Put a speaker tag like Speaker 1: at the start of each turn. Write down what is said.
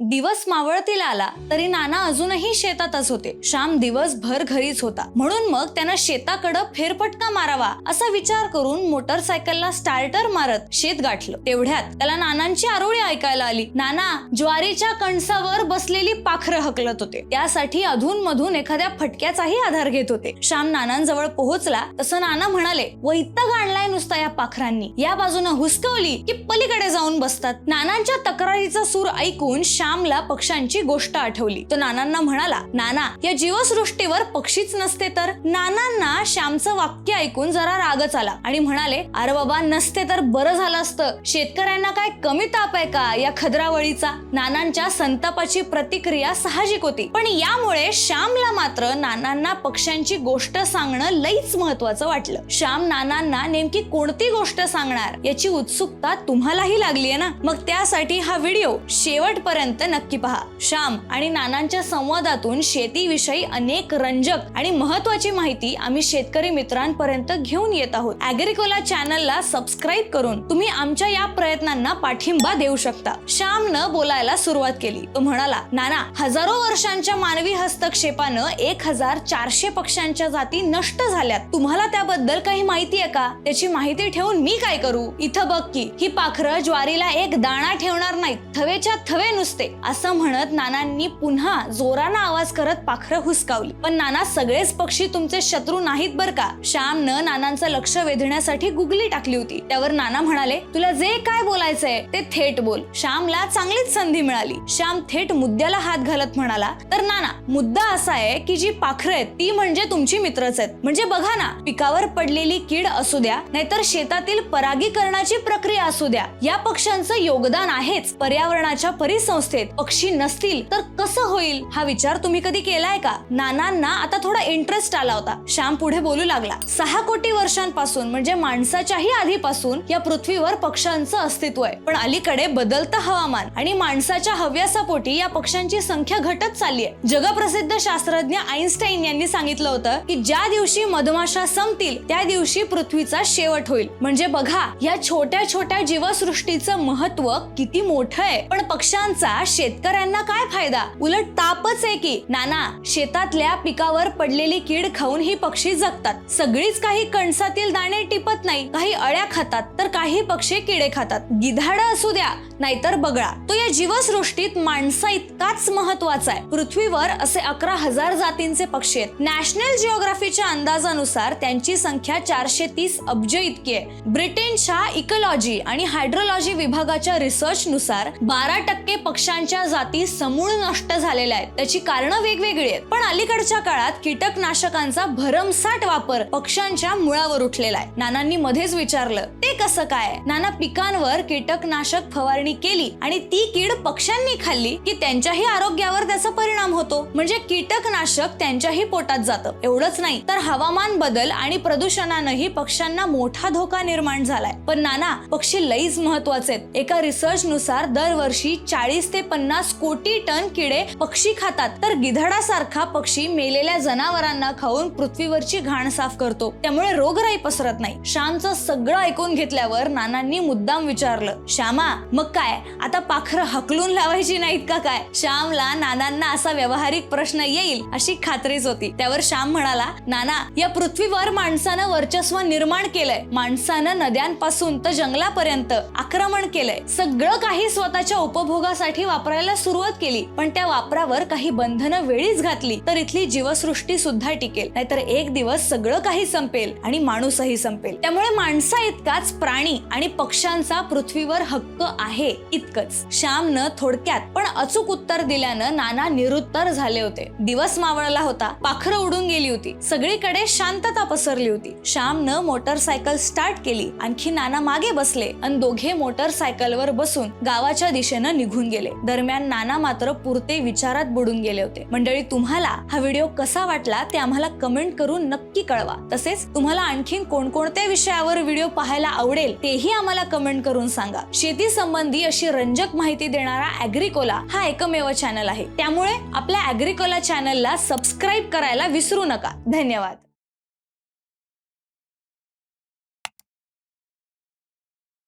Speaker 1: दिवस मावळतीला आला तरी नाना अजूनही शेतातच होते. श्याम दिवसभर घरीच होता. म्हणून मग त्यानं शेताकडं फेरफटका मारावा असा विचार करून मोटरसायकलला स्टार्टर मारत शेत गाठलं. तेवढ्यात त्याला नानांची आरोळी ऐकायला आली. नाना ज्वारीच्या कणसावर बसलेली पाखरं हकलत होते. त्यासाठी अधून मधून एखाद्या फटक्याचाही आधार घेत होते. श्याम नानांजवळ पोहोचला. तसं नाना म्हणाले वैताग आणलाय नुसता या पाखरांनी. या बाजूनं हुसकवली की पलीकडे जाऊन बसतात. नानांच्या तक्रारीचा सूर ऐकून श्यामला पक्ष्यांची गोष्ट आठवली. तो नानांना म्हणाला नाना या जीवसृष्टीवर पक्षीच नसते तर? नानांना श्यामचं वाक्य ऐकून जरा रागच आला आणि म्हणाले अरे बाबा नसते तर बरं झालं असतं. शेतकऱ्यांना काय कमी ताप आहे का या खदरावळीचा? नानांच्या संतापाची प्रतिक्रिया साहजिक होती. पण यामुळे श्यामला मात्र नानांना पक्ष्यांची गोष्ट सांगणं लईच महत्वाचं वाटलं. श्याम नानांना नेमकी कोणती गोष्ट सांगणार? याची उत्सुकता तुम्हालाही लागली आहे ना? मग त्यासाठी हा व्हिडिओ शेवटपर्यंत नक्की पहा. श्याम आणि नानांच्या संवादातून शेतीविषयी अनेक रंजक आणि महत्वाची माहिती आम्ही शेतकरी मित्रांपर्यंत घेऊन येत आहोत. अॅग्रिकोला चॅनलला सबस्क्राईब करून तुम्ही आमच्या या प्रयत्नांना पाठिंबा देऊ शकता. श्यामनं बोलायला सुरुवात केली. तो म्हणाला नाना हजारो वर्षांच्या मानवी हस्तक्षेपानं एक हजार चारशे पक्ष्यांच्या जाती नष्ट झाल्यात. तुम्हाला त्याबद्दल काही माहिती आहे का? त्याची माहिती ठेवून मी काय करू? इथं बघ की ही पाखरं ज्वारीला एक दाणा ठेवणार नाहीत. थवेच्या थवे नुसते. असं म्हणत नानांनी पुन्हा जोरानं आवाज करत पाखरं हुसकावली. पण नाना सगळेच पक्षी तुमचे शत्रू नाहीत बर का? श्यामनं नानांचं लक्ष वेधण्यासाठी गुगली टाकली होती. त्यावर नाना म्हणाले तुला जे काय बोलायचंय ते थेट बोल. श्यामला चांगलीच संधी मिळाली. श्याम थेट मुद्द्याला हात घालत म्हणाला तर नाना मुद्दा असा आहे की जी पाखरं आहेत ती म्हणजे तुमची मित्रच आहेत. म्हणजे बघा ना पिकावर पडलेली कीड असू द्या नाहीतर शेतातील परागीकरणाची प्रक्रिया असू द्या. या पक्ष्यांचं योगदान आहेच. पर्यावरणाच्या परिसंस्थेत पक्षी नसतील तर कसं होईल? हा विचार तुम्ही कधी केलाय का? नानांना आता थोडा इंटरेस्ट आला होता. श्याम पुढे बोलू लागला. सहा कोटी वर्षांपासून म्हणजे माणसाच्याही आधीपासून या पृथ्वीवर पक्ष्यांचं अस्तित्व आहे. पण अलीकडे बदलतं हवामान आणि माणसाच्या हव्यासापोटी या पक्ष्यांची संख्या घटत चालली आहे. जगप्रसिद्ध शास्त्रज्ञ आईन्स्टाईन यांनी सांगितलं होतं की ज्या दिवशी मधमाशा संपतील त्या दिवशी पृथ्वीचा शेवट होईल. म्हणजे बघा या छोट्या छोट्या जीवसृष्टीचं महत्त्व किती मोठं आहे. पण पक्ष्यांचा शेतकऱ्यांना काय फायदा? उलट तापच आहे की. नाना शेतातल्या पिकावर पडलेली कीड खाऊन ही पक्षी जगतात. सगळीच काही कणसातील दाणे टिपत नाही. काही अळ्या खातात तर काही पक्षी किडे खातात. गिधाड असू द्या नाहीतर बगळा. तो या जीवसृष्टीत माणसा इतकाच महत्त्वाचा आहे. पृथ्वीवर असे अकरा हजार जातींचे पक्षी आहेत. नॅशनल जिओग्राफीच्या अंदाजानुसार त्यांची संख्या चारशे तीस अब्ज इतकी. आहे ब्रिटनच्या इकोलॉजी आणि हायड्रोलॉजी विभागाच्या रिसर्च नुसार बारा टक्के पक्ष्यांच्या जाती समूळ नष्ट झालेल्या आहेत. त्याची कारणं वेगवेगळी आहेत. पण अलीकडच्या काळात कीटकनाशकांचा भरमसाठ वापर पक्ष्यांच्या मुळावर उठलेला आहे. नानांनी मध्येच विचारलं ते कसं काय? नाना पिकांवर कीटकनाशक फवारणी केली आणि ती कीड पक्ष्यांनी खाल्ली की त्यांच्याही आरोग्यावर त्याचा परिणाम होतो. म्हणजे कीटकनाशक त्यांच्याही पोटात जातं. एवढंच नाही तर हवामान बदल आणि प्रदूषणानंही पक्ष्यांना मोठा धोका निर्माण झालाय. पण नाना पक्षी लईच महत्त्वाचे आहेत. एका रिसर्च नुसार दरवर्षी चाळीस ते पन्नास कोटी टन किडे पक्षी खातात. तर गिधडासारखा पक्षी मेलेल्या जनावरांना खाऊन पृथ्वीवरची घाण साफ करतो. त्यामुळे रोगराई पसरत नाही. श्यामचं सगळं ऐकून घेतल्यावर नानांनी मुद्दाम विचारलं श्यामा मग काय? आता पाखरं हकलून लावायची नाहीत का काय? श्यामला नानांना असा व्यावहारिक प्रश्न येईल अशी खात्रीच होती. त्यावर श्याम म्हणाला नाना या पृथ्वीवर माणसानं वर्चस्व निर्माण केलंय. माणसानं नद्यांपासून तर जंगलापर्यंत आक्रमण केलंय. सगळं काही स्वतःच्या उपभोगासाठी वापरायला सुरुवात केली पण त्या वापरावर काही बंधनं वेळीच घातली तर इथली जीवसृष्टी सुद्धा टिकेल. नाहीतर एक दिवस सगळं काही संपेल आणि माणूसही संपेल. त्यामुळे माणसा इतकाच प्राणी आणि पक्ष्यांचा पृथ्वीवर हक्क आहे इतकंच. श्यामनं थोडक्यात पण अचूक उत्तर दिल्यानं नाना निरुत्तर झाले होते. दिवस मावळला होता पाखरं उडून गेली होती. सगळीकडे शांतता पसरली होती. श्यामनं मोटरसायकल मोटरसायकल स्टार्ट केली आणखी नाना मागे बसले आणि दोघे मोटरसायकलवर बसून गावाच्या दिशेनं निघून गेले. दरम्यान नाना मात्र पुरते विचारात बुडून गेले होते. मंडळी तुम्हाला हा व्हिडिओ कसा वाटला ते आम्हाला कमेंट करून नक्की कळवा. तसेच तुम्हाला आणखीन कोणकोणत्या विषयावर व्हिडिओ पाहायला आवडेल तेही आम्हाला कमेंट करून सांगा. शेती संबंधी अशी रंजक माहिती देणारा अॅग्रिकोला हा एकमेव चॅनल आहे. त्यामुळे आपल्या अॅग्रिकोला चॅनलला सबस्क्राईब करायला विसरू नका. धन्यवाद.